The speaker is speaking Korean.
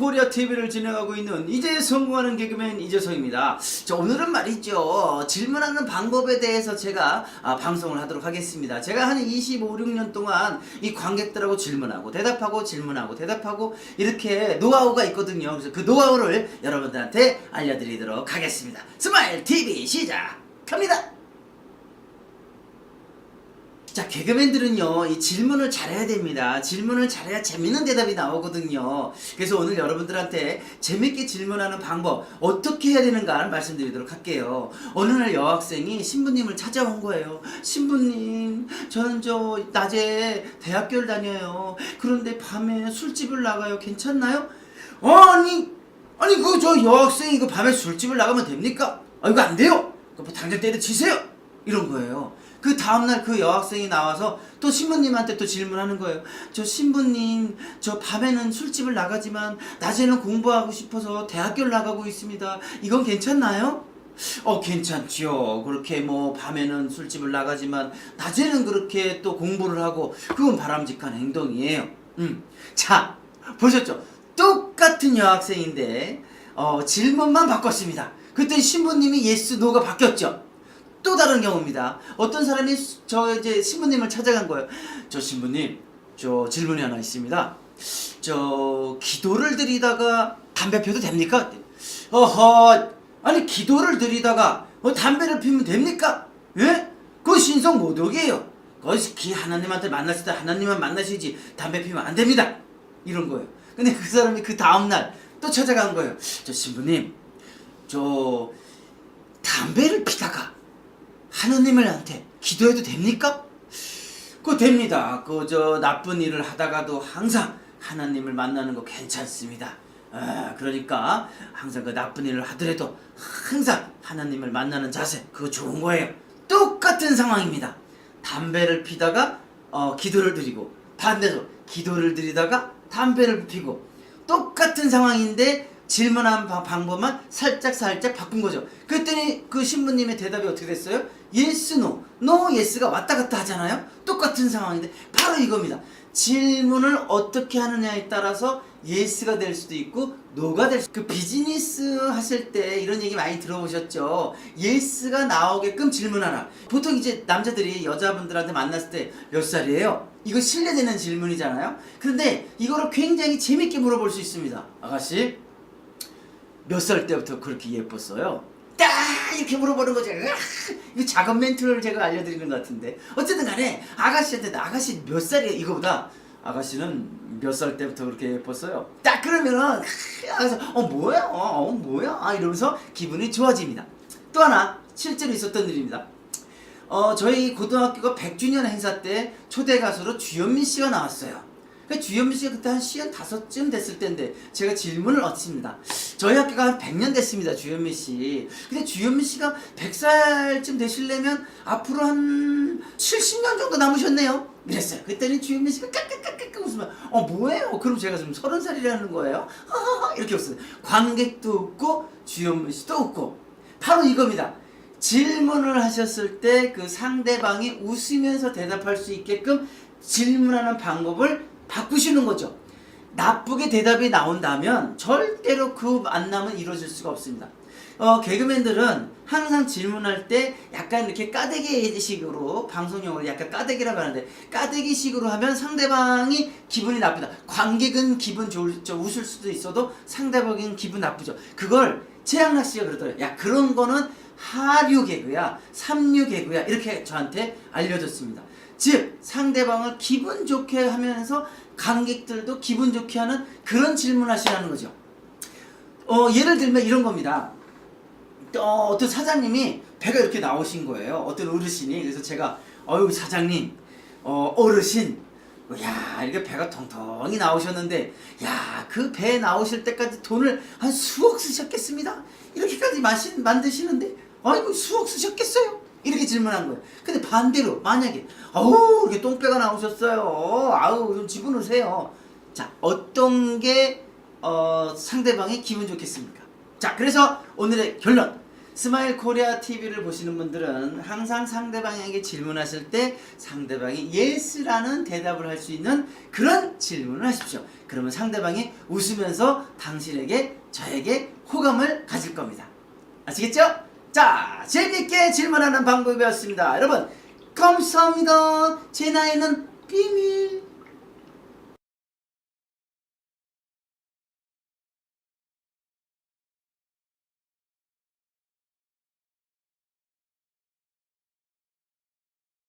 코리아 TV를 진행하고 있는 이제 성공하는 개그맨 이재성입니다. 자, 오늘은 말이죠. 질문하는 방법에 대해서 제가 아, 방송을 하도록 하겠습니다. 제가 한 25, 6년 동안 이 관객들하고 질문하고 대답하고 질문하고 대답하고 이렇게 노하우가 있거든요. 그래서 그 노하우를 여러분들한테 알려드리도록 하겠습니다. 스마일 TV 시작합니다. 자, 개그맨들은요, 이 질문을 잘해야 됩니다. 질문을 잘해야 재밌는 대답이 나오거든요. 그래서 오늘 여러분들한테 재밌게 질문하는 방법, 어떻게 해야 되는가 말씀드리도록 할게요. 어느 날 여학생이 신부님을 찾아온 거예요. 신부님, 저는 저 낮에 대학교를 다녀요. 그런데 밤에 술집을 나가요. 괜찮나요? 아니, 아니, 그 저 여학생이 그 밤에 술집을 나가면 됩니까? 아, 이거 안 돼요! 그거 당장 때려치세요! 이런 거예요. 그 다음날 그 여학생이 나와서 또 신부님한테 또 질문하는 거예요. 저 신부님, 저 밤에는 술집을 나가지만 낮에는 공부하고 싶어서 대학교를 나가고 있습니다. 이건 괜찮나요? 어, 괜찮지요. 그렇게 뭐 밤에는 술집을 나가지만 낮에는 그렇게 또 공부를 하고 그건 바람직한 행동이에요. 음. 자, 보셨죠? 똑같은 여학생인데 어, 질문만 바꿨습니다. 그때 신부님이 예스 노가 바뀌었죠. 또 다른 경우입니다. 어떤 사람이 수- 저 이제 신부님을 찾아간 거예요. 저 신부님, 저 질문이 하나 있습니다. 저 기도를 드리다가 담배 피워도 됩니까? 어허, 아니 기도를 드리다가 어, 담배를 피우면 됩니까? 예? 그거 신성 모독이에요. 그것이 기 하나님한테 만났을 때 하나님만 만나시지 담배 피우면 안 됩니다. 이런 거예요. 근데 그 사람이 그 다음 날 또 찾아간 거예요. 저 신부님, 저 담배를 피다가 하느님을한테 기도해도 됩니까? 그거 됩니다. 그 저 나쁜 일을 하다가도 항상 하나님을 만나는 거 괜찮습니다. 아, 그러니까 항상 그 나쁜 일을 하더라도 항상 하나님을 만나는 자세 그거 좋은 거예요. 똑같은 상황입니다. 담배를 피다가 어, 기도를 드리고 반대로 기도를 드리다가 담배를 피고 똑같은 상황인데 질문한 바- 방법만 살짝 살짝 바꾼 거죠. 그랬더니 그 신부님의 대답이 어떻게 됐어요? 예스 노, 노 예스가 왔다 갔다 하잖아요. 똑같은 상황인데 바로 이겁니다. 질문을 어떻게 하느냐에 따라서 예스가 될 수도 있고 노가 될 수. 그 비즈니스 하실 때 이런 얘기 많이 들어보셨죠? 예스가 나오게끔 질문하라. 보통 이제 남자들이 여자분들한테 만났을 때 몇 살이에요? 이거 신뢰되는 질문이잖아요. 그런데 이거를 굉장히 재밌게 물어볼 수 있습니다. 아가씨, 몇 살 때부터 그렇게 예뻤어요? 딱 이렇게 물어보는 거죠. 으악! 이거 작은 멘트를 제가 알려드리는 것 같은데 어쨌든 간에 아가씨한테 아가씨 몇 살이에요? 이거보다 아가씨는 몇 살 때부터 그렇게 예뻤어요? 딱 그러면은 아가씨 어 뭐야? 어, 어 뭐야? 아 이러면서 기분이 좋아집니다. 또 하나 실제로 있었던 일입니다. 어 저희 고등학교가 100주년 행사 때 초대 가수로 주현민 씨가 나왔어요. 그 주현민 씨가 그때 한 시간 다섯쯤 됐을 때인데 제가 질문을 얻습니다. 저희 학교가 한 100년 됐습니다. 주현민 씨. 근데 주현민 씨가 100살쯤 되시려면 앞으로 한 70년 정도 남으셨네요. 이랬어요. 그때는 주현민 씨가 까까까까 웃으면 어 뭐예요? 그럼 제가 지금 30살이라는 거예요? 하하하 이렇게 웃어요. 관객도 웃고 주현민 씨도 웃고 바로 이겁니다. 질문을 하셨을 때 그 상대방이 웃으면서 대답할 수 있게끔 질문하는 방법을 바꾸시는 거죠. 나쁘게 대답이 나온다면 절대로 그 만남은 이루어질 수가 없습니다. 어, 개그맨들은 항상 질문할 때 약간 이렇게 까대기 식으로 방송용으로 약간 까대기라고 하는데 까대기 식으로 하면 상대방이 기분이 나쁘다. 관객은 기분 좋을 저 웃을 수도 있어도 상대방은 기분 나쁘죠. 그걸 최양락 씨가 그러더라고요. 야 그런 거는 하류 개그야, 삼류 개그야 이렇게 저한테 알려줬습니다. 즉 상대방을 기분 좋게 하면서 관객들도 기분 좋게 하는 그런 질문하시라는 거죠. 어, 예를 들면 이런 겁니다. 어, 어떤 사장님이 배가 이렇게 나오신 거예요. 어떤 어르신이. 그래서 제가, 어유 사장님, 어, 어르신, 야, 이렇게 배가 통통이 나오셨는데, 야, 그 배 나오실 때까지 돈을 한 수억 쓰셨겠습니다? 이렇게까지 마신, 만드시는데, 아이고, 수억 쓰셨겠어요? 이렇게 질문한 거예요. 근데 반대로, 만약에, 아우, 이렇게 똥배가 나오셨어요. 아우, 좀 집어넣으세요. 자, 어떤 게, 어, 상대방이 기분 좋겠습니까? 자, 그래서 오늘의 결론. 스마일 코리아 TV를 보시는 분들은 항상 상대방에게 질문하실 때 상대방이 예스라는 대답을 할 수 있는 그런 질문을 하십시오. 그러면 상대방이 웃으면서 당신에게 저에게 호감을 가질 겁니다. 아시겠죠? 자, 재밌게 질문하는 방법이었습니다. 여러분, 감사합니다. 제 나이는 비밀.